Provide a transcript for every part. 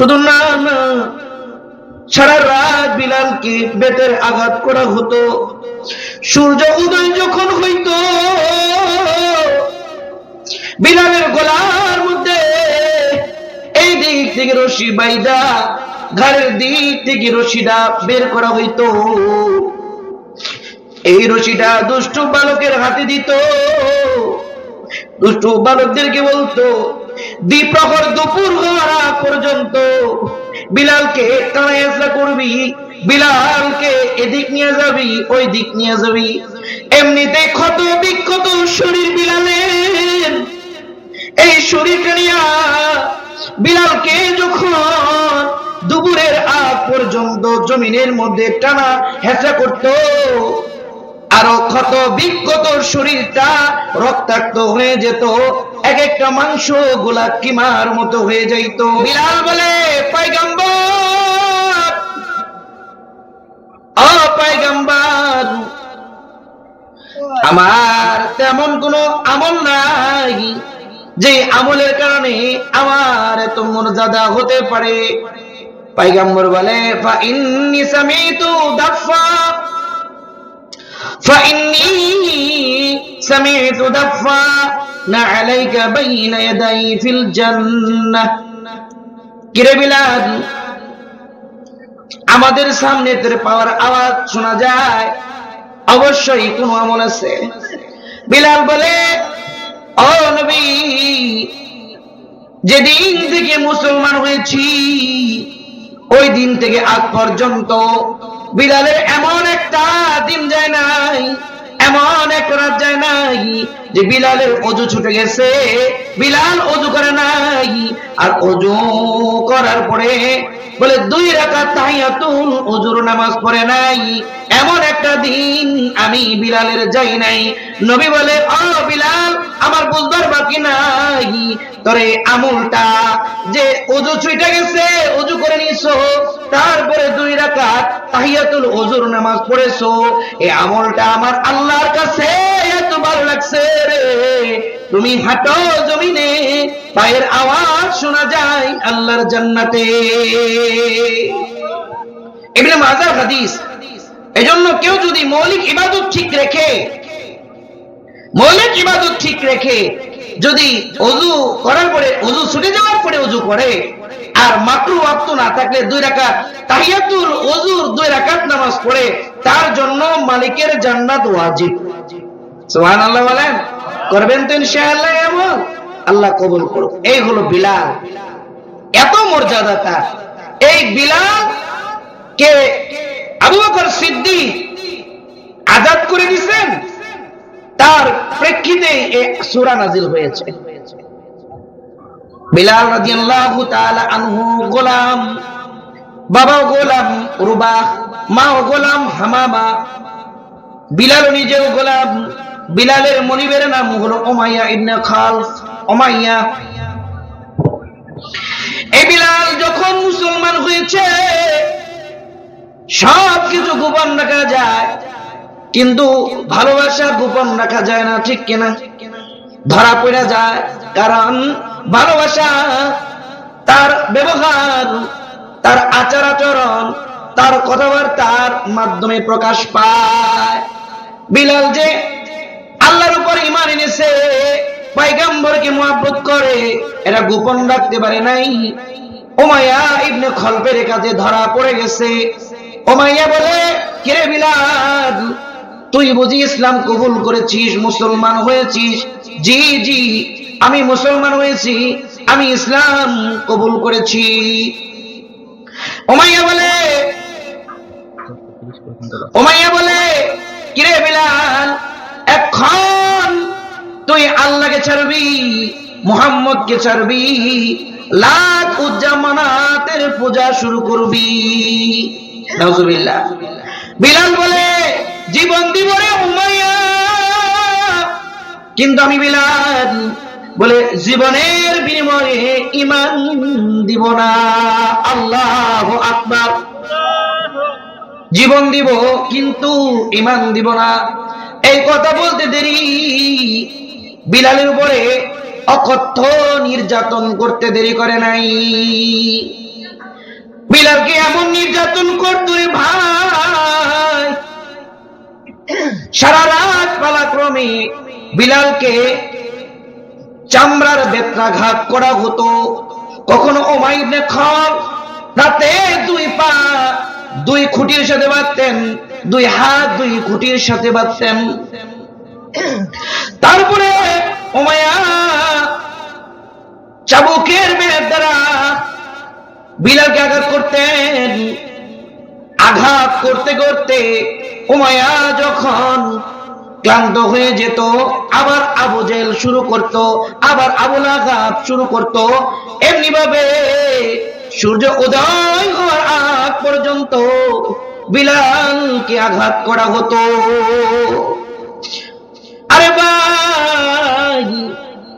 শুধু না না সারা রাত বিলালকে বেতের আঘাত করা হতো। সূর্য উদয় যখন হইত, বিলালের গলার মধ্যে এই দিক থেকে রশি বাইদা ঘরের দিক থেকে রশিটা বের করা হইতো। এই রশিটা দুষ্ট বালকের হাতে দিত। দুষ্ট বালকদেরকে বলতো দ্বিপ্রহর দুপুর হওয়ার পর্যন্ত বিলালকে টানাইসা করবি? বিলালকে এদিক নিয়ে যাবি ওই দিক নিয়ে যাবি। এমনিতে ক্ষত, বিক্ষত শরীর বিলালের। এই শরীরটা নিয়া বিলালকে যখন দুপুরের আগ পর্যন্ত জমিনের মধ্যে টানা হেঁচা করত আরও ক্ষত বিক্ষত শরীরটা রক্তাক্ত হয়ে যেত। এক একটা মাংসগুলা কিমার মতো হয়ে যাইত। বিলাল বলে পাইগাম্বার ও পাইগাম্বার আমার তেমন কোনো আমল নাই যে আমলের কারণে আমার এত মর্যাদা হতে পারে। পাইগাম্বর বলে, ফা ইন্নি সামিতু দাফা فإني سمعت دفا عليك بين يدي في الجنة কিরে বিলাল আমাদের সামনে তোর পাওয়ার আওয়াজ শোনা যায় অবশ্যই কোনো আমল আছে বিলাল বলে ও নবী যেদিন থেকে মুসলমান হয়েছি ওই দিন থেকে আজ পর্যন্ত বিলালের এমন একটা দিন যায় নাই, এমন এক রাত যায় নাই যে বিলালের অজু ছুটে গেছে। বিলাল অজু করে নাই, আর অজু করার পরে বলে, দুই রাকাত তাহিয়াতুল অজুর নামাজ পড়ে নাই। এমন একটা দিন আমি বিলালের যাই নাই। নবী বলে, ও বিলাল, আমার বুঝবার বাকি নাই। তরে আমুলটা, যে অজু ছুটে গেছে অজু করে নিছো তারপরে দুই রাকাত তাহিয়াতুল অজুর নামাজ পড়েছো। এই আমলটা আমার আল্লাহর কাছে লাগছে রে। তুমি হাঁটো জমিনে, পায়ের আওয়াজ শোনা যায় আল্লাহর জান্নাতে। ইবনে মাজার হাদিস। এজন্য কেউ যদি মৌলিক ইবাদত ঠিক রেখে, মৌলিক ইবাদত ঠিক রেখে যদি অজু করার পরে, অজু ছুটে যাওয়ার পরে অজু করে, আর মাকরু ওয়াক্ত না থাকলে দুই রাকাত, তাহিয়াতুল অজুর দুই রাকাত নামাজ পড়ে, তার জন্য মালিকের জান্নাত ওয়াজিব। সুবহানাল্লাহ বলেন, করবেন তো এমন। আল্লাহ কবুল করুক। এই হলো বিলাল। এত মর্যাদা তার। এই বিলাল কে আবু বকর আজাদ করে দিয়েছেন তার প্রেক্ষিতে সূরা নাজিল হয়েছে। বিলাল তাআলা আনহু গোলাম, বাবাও গোলাম, রুবাহ, মাও গোলাম, হামামা বিলাল নিজেও গোলাম বিলালের মনিবের নাম হলো ওমাইয়া ইবনে খালফ। ওমাইয়া এই বিলাল যখন মুসলমান হয়েছে, সব কিছু গোপন রাখা যায়, কিন্তু ভালোবাসা গোপন রাখা যায় না, ঠিক কিনা? ধরা পড়ে যায়, কারণ ভালোবাসা তার ব্যবহার, তার আচার আচরণ, তার কথাবার্তার মাধ্যমে প্রকাশ পায়। বিলাল যে আল্লাহর উপর ইমান এনেছে পাইগাম্বরকে মহাব্বত করে, এরা গোপন রাখতে পারে নাই। ওমাইয়া ইবনে খলপের কাছে ধরা পড়ে গেছে। ওমাইয়া বলে, কিরে বিলাল, তুই বুঝি ইসলাম কবুল করেছিস, মুসলমান হয়েছিস? জি জি, আমি মুসলমান হয়েছি, আমি ইসলাম কবুল করেছি। ওমাইয়া বলে ওমাইয়া বলে, কিরে বিলাল, এখন তুই আল্লাহকে ছাড়বি, মোহাম্মদকে ছাড়বি লাখ উজ্জামানাতের পূজা শুরু করবি। বিলাল বলে, জীবন দিব রে উমাইয়া। কিন্তু আমি বিলাল বলে, জীবনের বিনিময়ে ইমান দিব না। আল্লাহ আকবার। জীবন দিব, কিন্তু ইমান দিব না। এই কথা বলতে দেরি। বিলালের উপরে অকথ্য নির্যাতন করতে দেরি করে নাই। বিলালকে এমন নির্যাতন করতো ভাই। সারা রাত পালাক্রমে বিলালকে চামড়ার বেত্রাঘাত করা হতো। কখনো ওমাইবনে খল রাতে দুই পা দুই খুঁটির সাথে বাঁধতেন, দুই হাত দুই খুঁটির সাথে বাঁধতেন। চাবুকের মেয়ের দ্বারা বিলালকে আঘাত করতেন, আঘাত করতে করতে উমায়া যখন ক্লান্ত হয়ে যেত, আবার আবু জেল শুরু করত, আবার আবুল আঘাত শুরু করত এমনি ভাবে সূর্য উদয় হওয়ার আগ পর্যন্ত বিলালকে আঘাত করা হতো। আরে ভাই,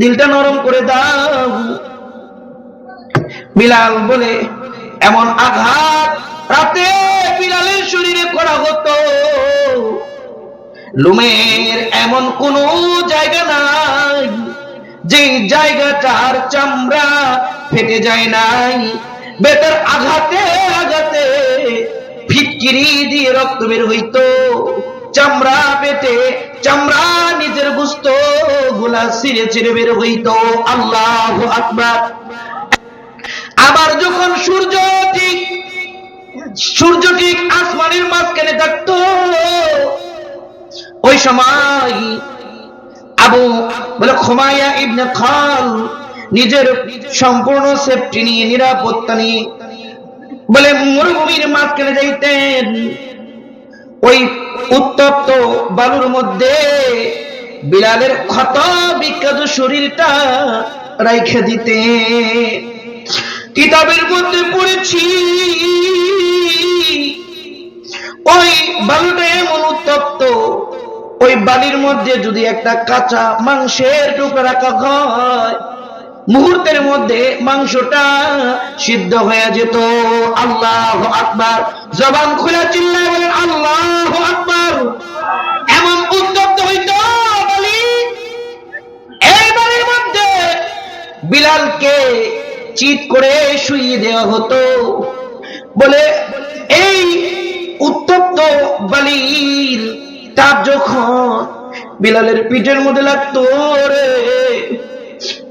দিলটা নরম করে দাও। বিলাল বলে, এমন আঘাত রাতে বিলালের শরীরে করা হতো। লুমের এমন কোন জায়গা নাই, যে জায়গাটার চামড়া ফেটে যায় নাই। বেতার আঘাতে আঘাতে ফিটকিরি দিয়ে রক্ত বের হইতো। চামড়া পেটে চামড়া নিজের গুস্ত, গুলা ছিঁড়ে ছিঁড়ে বের হইতো। আল্লাহ আকবার। আবার যখন সূর্য ঠিক সূর্য ঠিক আসমানের মাঝখানে থাকতো, ওই সময় আবু বলে খোমাইয়া ইবনে খাল নিজের সম্পূর্ণ সেফটি নিয়ে, নিরাপত্তা নিয়ে বলে মরুভূমির মাঝখানে যাইতেন। ওই উত্তপ্ত বালুর মধ্যে বিলালের ক্ষত বিখ্যাত শরীরটা রাইখে দিতে কিতাবের মধ্যে পড়েছি। ওই বালুটা এমন উত্তপ্ত, ওই বালির মধ্যে যদি একটা কাঁচা মাংসের টুকরা রাখা হয়, মুহূর্তের মধ্যে মাংসটা সিদ্ধ হয়ে যেত। আল্লাহ আকবার। জবান খুলে চিল্লায় বলেন আল্লাহ আকবার। এমন উত্তপ্ত হইত বালি। এই বালির মধ্যে বিলালকে চিট করে শুইয়ে দেওয়া হতো। বলে, এই উত্তপ্ত বালির তাপ যখন বিলালের পিঠের মধ্যে লাগতো রে,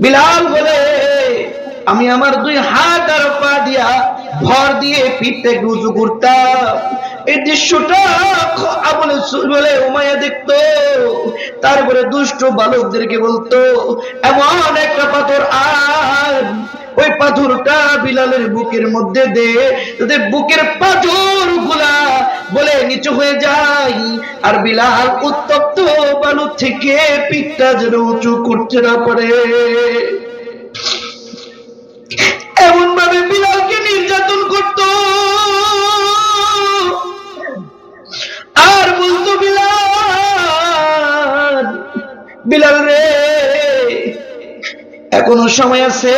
বিলাল বলে, আমি আমার দুই হাত আর পা দিয়া ভর দিয়ে একটু উঁচু করতাম। এই দৃশ্যটা বলে বলে উমায়া দেখতো। তারপরে দুষ্ট বালকদেরকে বলতো, এমন একটা পাথর আর ওই পাথরটা বিলালের বুকের মধ্যে দে। যাতে বুকের পাথরগুলা বলে নিচু হয়ে যায়, আর বিলাল উত্তপ্ত বালু থেকে পিঠটা যেন উঁচু করতে না পারে। এমন ভাবে বিলালকে নির্যাতন করত। আর বলতো বিলাল বিলাল রে এখনও সময় আছে।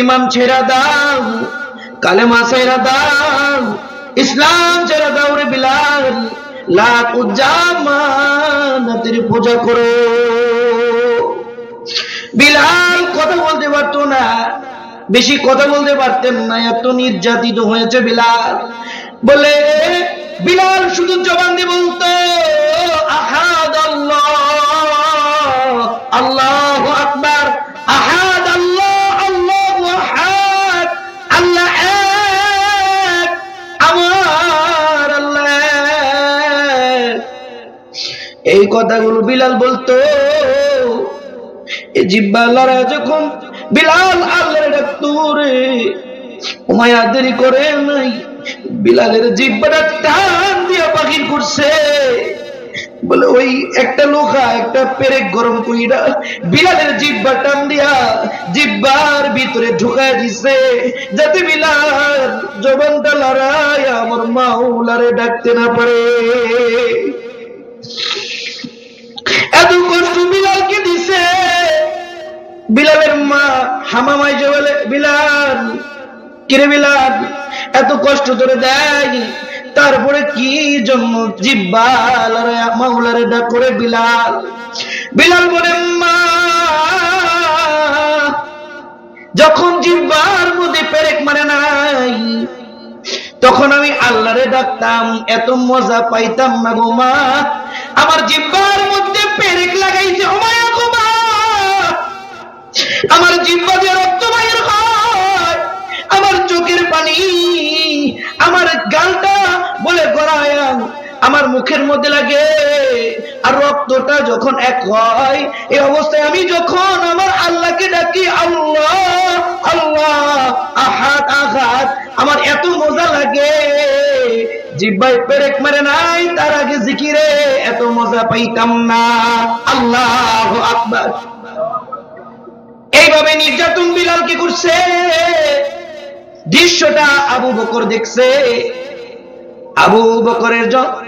ইমাম ছেড়া দাও, কালেমা ছেড়া দাও, ইসলাম ছেড়া দাও রে বিলাল। লাখ জামানাতের পূজা করো। বিলাল কথা বলতে পারতো না, বেশি কথা বলতে পারতেন না, এত নির্যাতিত হয়েছে বিলাল। বলে, বিলাল শুধু জবান দিয়ে বলতো, আহাদ আল্লাহ আল্লাহ। আহাদ আল্লাহ আল্লাহ আহাদ, আল্লাহ এক, আমার। এই কথাগুলো বিলাল বলতো এই জিব্বা লড়া যখন বিলাল আল্লাহ ডাকতো রে উমায়া দেরি করে নাই, বিলালের জিব্বাটা টান দিয়া পাখির করছে বলে, ওই একটা লোহা, একটা পেরেক গরম কইরা বিলালের জিব্বা টান দিয়া জিব্বার ভিতরে ঢুকায় দিছে। যাতে বিলাল জবানটা লড়াই, আমার মাওলারে ডাকতে না পারে। এত কষ্ট বিলালকে দিছে। বিলালের মা হামামাই যে বলে, বিলাল, কিরে বিলাল, এত কষ্ট তোরে দেয় তারপরে কি জন্য জিব্বাল মাহুলারে ডাক করে বিলাল। বিলাল বলে, মা, যখন জিব্বার মধ্যে পেরেক মানে নাই, তখন আমি আল্লাহরে ডাকতাম, এত মজা পাইতাম না গো মা। আমার জিব্বার মধ্যে পেরেক লাগাইছে আমার জিব্বা দিয়ে রক্ত বাইর আমার মুখের মধ্যে লাগে। আর রক্তটা যখন এক হয়, এই অবস্থায় আমি যখন আমার আল্লাহকে ডাকি, আল্লাহ আল্লাহ, আহাত আঘাত আমার এত মজা লাগে। জিব্বাই পেরেক মারে নাই, তার আগে জিকিরে, এত মজা পাইতাম না। আল্লাহ আকবার। এইভাবে নির্যাতন বিলালকে করছে। দৃশ্যটা আবু বকর দেখছে। আবু বকরের জ-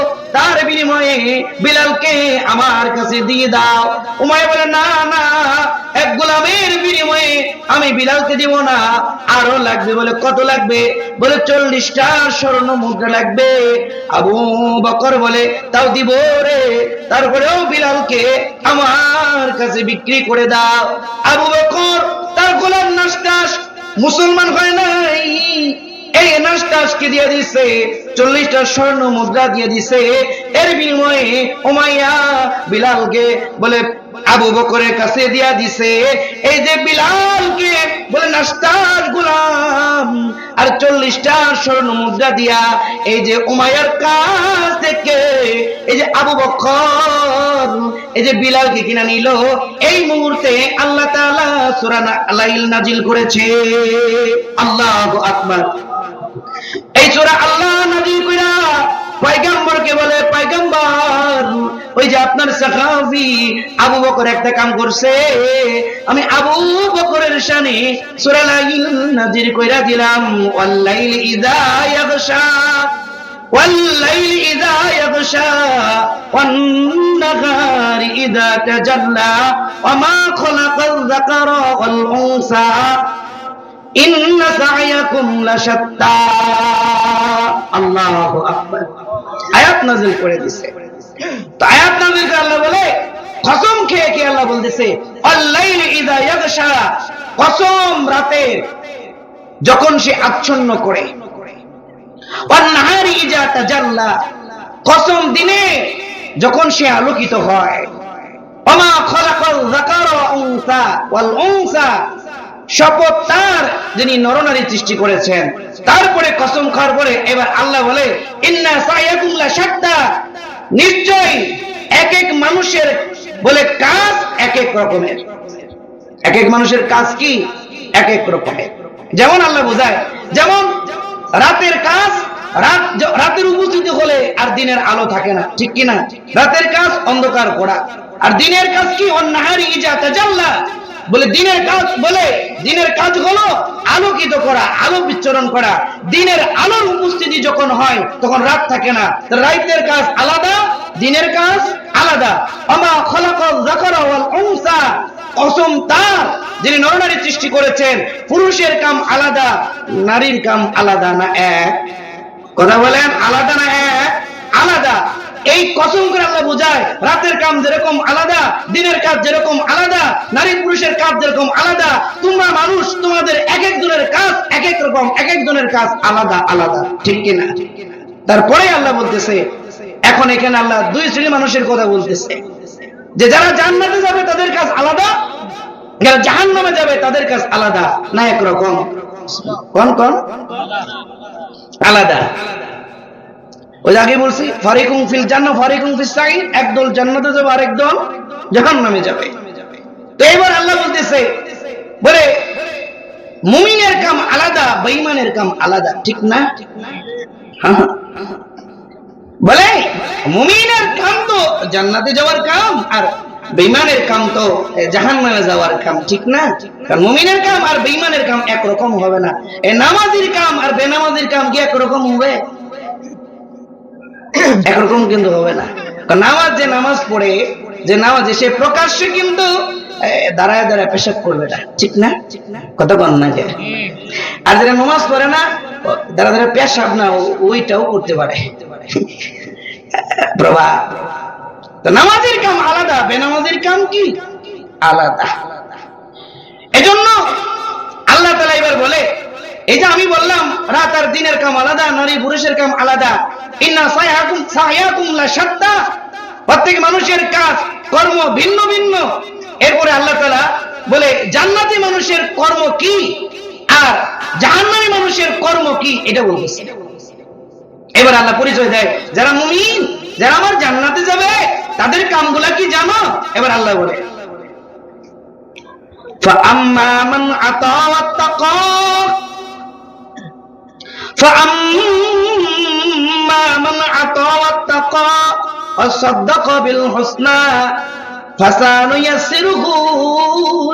তার বিনিময়ে বিলালকে আমার কাছে দিয়ে দাও। উমায় বলে, না না, এক গোলামের বিনিময়ে আমি বিলালকে দিব না। আরও লাগবে? বলে, কত লাগবে? বলে, চল্লিশটা স্বর্ণ মুদ্রা লাগবে। আবু বকর বলে, তাও দিব রে। তারপরেও বিলালকে আমার কাছে বিক্রি করে দাও। আবু বকর, তার গোলাম নাস্তাস মুসলমান হয় নাই। এই নাস্তাসকে দিয়ে দিছে, চল্লিশটা স্বর্ণ মুদ্রা দিয়ে দিছে। এর বিনিময়ে ওমাইয়া বিলালকে বলে আবু বকরের কাছে দিয়া দিছে। এই যে বিলালকে বলে নাস্তাস গোলাম। আর চল্লিশটা স্বর্ণ মুদ্রা দিয়া এই যে উমাইয়ার কাছ থেকে এই যে আবু বকর, এই যে বিলালকে কিনা নিল। এই মুহূর্তে আল্লাহ তাআলা সূরা আলাইল নাজিল করেছে। আল্লাহু আকবার। ওরা আল্লাহ নদী কইরা পয়গাম্বরকে বলে, পয়গাম্বর, ওই যে আপনার সাহাবি আবু বকর একটা কাম করছে। আমি আবু বকরের শানে সূরা লাইল নাজির কইরা দিলাম, ওয়াল লাইল ইযা ইয়াগশা, ওয়াল লাইল ইযা ইয়াগশা, ওয়ান নাহারি ইযা তাজাল্লা, ওয়া মা খালাকাল যাকারা ওয়াল উনসা, ইন্না সা'য়াকুম লাশাত্তা। আল্লাহু আয়াত নাযিল করে দিছে। তো আয়াত নাযিল করে আল্লাহ বলে, কসম খেয়ে আল্লাহ বলতেছে, আল্লাইল ইযা ইয়াগশা কসম যখন সে আচ্ছন্ন করে। তাজাল্লা, কসম দিনে যখন সে আলোকিত হয়। অমা খলাকাল যাকার ওয়া উনসা, ওয়াল উনসা, শপথ তার যিনি নরনারী সৃষ্টি করেছেন। তারপরে কসম খাওয়ার পরে এবার আল্লাহ বলে, ইন্না সাইয়াকুম লা নিশ্চয় এক এক মানুষের বলে কাজ এক এক রকমের। এক এক মানুষের কাজ কি? এক এক রকমের। যেমন আল্লাহ বোঝায়, যেমন রাতের কাজ, রাত রাতের উপস্থিতি হলে আর দিনের আলো থাকে না, ঠিক কি না রাতের কাজ অন্ধকার করা। আর দিনের কাজ কি? অন্যাহারি ইজা তাজাল্লা। বলে, দিনের কাজ বলে, দিনের কাজ হলো আলোকিত করা, আলো বিচ্ছরণ করা। দিনের আলোর উপস্থিতি যখন হয়, তখন রাত থাকে না। তো রাতের কাজ আলাদা, দিনের কাজ আলাদা। আমা খলাকাল যাকারা ওয়াল উনসা। কসম তার যিনি নরনারী সৃষ্টি করেছেন, পুরুষের কাম আলাদা, নারীর কাম আলাদা না এক? কথা বলেন, আলাদা না এক? আলাদা। এই কসম করে আমরা বোঝায় রাতের কাম যেরকম আলাদা, দিনের কাজ যেরকম আলাদা, নারী পুরুষের কাজ যেরকম আলাদা, তোমরা মানুষ তোমাদের এক একজনের কাজ এক এক রকম, এক একজনের কাজ আলাদা আলাদা। ঠিক কিনা তারপরে আল্লাহ বলতেছে, এখন এখানে আল্লাহ দুই শ্রেণির মানুষের কথা বলতেছে। যে যারা জান্নাতে যাবে তাদের কাজ আলাদা, যারা জাহান্নামে যাবে তাদের কাজ আলাদা। না একরকম। কোন কোন? আলাদা। ওই আগে বলছি ফারিকুম ফিল জান্নাহ ফারিকুম ফিস সাইন একদল জান্নাতে যাবে আরেক দল জাহান্নামে যাবে। তো এবার আল্লাহ বলতেছে বলে মুমিনের কাম আলাদা বেঈমানের কাম আলাদা ঠিক না? হ্যাঁ, হ্যাঁ। বলে মুমিনের কাম তো জান্নাতে যাওয়ার কাম আর বেঈমানের কাম তো জাহান্নামে যাওয়ার কাম ঠিক না? কারণ মুমিনের কাম আর বেঈমানের কাম একরকম হবে না। এ নামাজির কাম আর বেনামাজির কাম কি একরকম হবে? একরকম কিন্তু হবে না। নামাজ যে নামাজ পড়ে, যে নামাজে সে প্রকাশ্যে কিন্তু দাঁড়ায় দাঁড়ায় পেশাব করবে না। ঠিক না? কত কন না যে। আর যারা নামাজ পড়ে না দাঁড়া দাঁড়া পেশাব না ওইটাও করতে পারে। প্রভা, তো নামাজের কাম আলাদা, বেনামাজের কাম কি? আলাদা। এজন্য আল্লাহ তালা এবার বলে এই যে আমি বললাম রাত আর দিনের কাম আলাদা নারী পুরুষের কাম আলাদা ইন্না সায়াকুম সায়াকুম লা শাত্তা প্রত্যেক মানুষের কাজ কর্ম ভিন্ন ভিন্ন এরপরে আল্লাহ তালা বলে জান্নাতি মানুষের কর্ম কি আর জাহান্নামী মানুষের কর্ম কি এটা বলতেছে এবার আল্লাহ পরিচয় দেয় যারা মুমিন যারা আমার জান্নাতে যাবে তাদের কামগুলা কি জানো এবার আল্লাহ বলে فأما من أطاع واتقى فأما من أطاع واتقى وصدق بالحسنى فسنيسره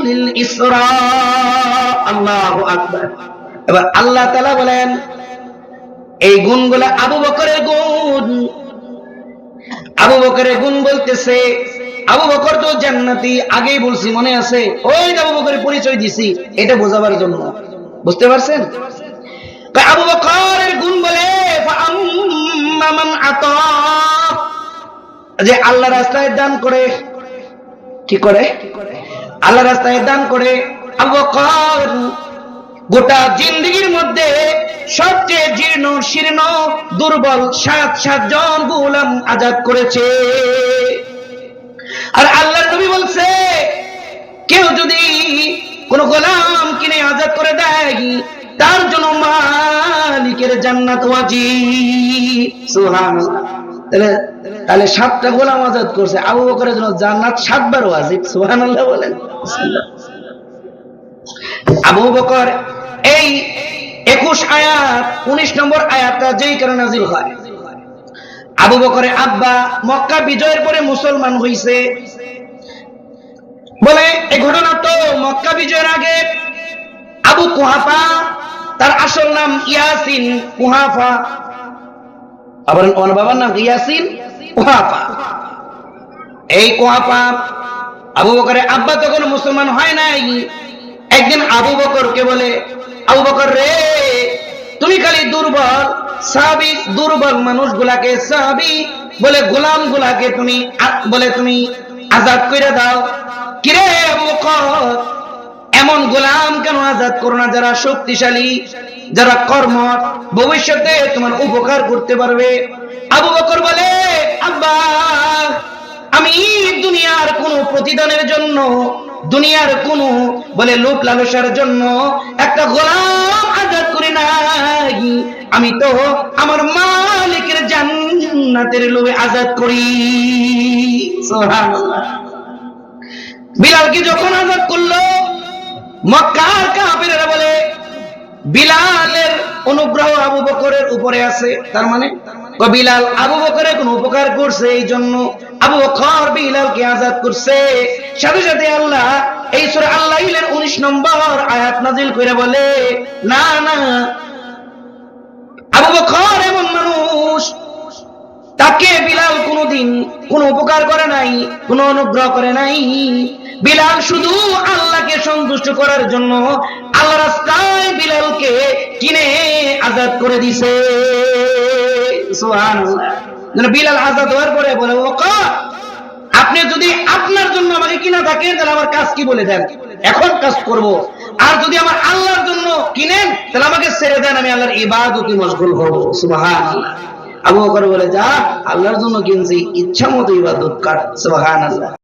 للإسراء الله أكبر এবার আল্লাহ তালা বলেন এই গুণগুলা আবু বকরের গুণ আবু বকরের গুণ বলতেছে আবু বকর তো জান্নাতি আগেই বলছি মনে আছে ওই যে আবু বকরের পরিচয় দিছি এটা বোঝাবার জন্য বুঝতে পারছেন তা যে আল্লাহ রাস্তায় দান করে, কি করে? আল্লাহ রাস্তায় দান করে। গোটা জিন্দগির মধ্যে সবচেয়ে জীর্ণ, শীর্ণ, দুর্বল সাত সাতজন গোলাম আজাদ করেছে। আর আল্লাহ নবী বলছে, কেউ যদি কোন গোলাম কিনে আজাদ করে দেয়, তার জান্নাত সুবহানাল্লাহ। তাহলে তাহলে সাতটা গোলাম আজাদ করছে। আবু বকরের জন্য জান্নাত সাতবার বলেন। আবু বকর, এই একুশ আয়াত, উনিশ নম্বর আয়াতটা যেই কারণে নাজিল হয়। আবু আব্বা মক্কা বিজয়ের পরে মুসলমান হইছে। বলে এই ঘটনা তো মক্কা বিজয়ের আগে আবু কুহাফা তার আসল নাম ইয়াসিন কুহাফা। আবার ওনার বাবার নাম ইয়াসিন কুহাফা। এই কুহাফা আবু বকরের আব্বা তখন মুসলমান হয় নাই। একদিন আবু বকরকে বলে, আবু বকর রে, তুমি খালি দুর্বল, সাহাবি দুর্বল মানুষগুলাকে সাহাবি বলে গোলাম গুলাকে তুমি বলে তুমি আজাদ করে দাও। কিরে আবু বকর এমন গোলাম কেন আজাদ করো না? যারা শক্তিশালী, যারা কর্ম ভবিষ্যতে তোমার উপকার করতে পারবে। আবু বকর বলে, আব্বা, আমি দুনিয়ার কোন প্রতিদানের জন্য, দুনিয়ার কোন, বলে লোক লালসার জন্য, একটা গোলাম আজাদ করি নাই। আমি তো আমার মালিকের জান্নাতের লোভে আজাদ করি। বিলালকে যখন আজাদ করল মক্কার কাফেরেরা বলে, বিলালের অনুগ্রহ আবু বকরের উপরে আছে। তার মানে বিলাল আবু বকরের কোন উপকার করছে, এই জন্য আবু বকর বিলালকে আজাদ করছে। সাথে সাথে আল্লাহ এই সূরা আল্লাহ 19 নম্বর আয়াত নাজিল করে বলে, না না, আবু বকর কোন উপকার করে নাই, কোন অনুগ্রহ করে নাই। বিলাল শুধু আল্লাহকে সন্তুষ্ট করার জন্য আল্লাহ রাস্তায় বিলালকে কিনে আজাদ করে দিছে। বিলাল আজাদ হওয়ার পরে বলে ও আপনি যদি আপনার জন্য আমাকে কিনা থাকেন, তাহলে আমার কাজ কি বলে দেন? এখন কাজ করব। আর যদি আমার আল্লাহর জন্য কিনেন, তাহলে আমাকে ছেড়ে দেন, আমি আল্লাহর ইবাদতে মশগুল হব। সুবহানাল্লাহ। আবু বকর বলে যা আল্লাহর জন্য কিনছি ইচ্ছা মতো ইবাদত কর সুবহানাল্লাহ।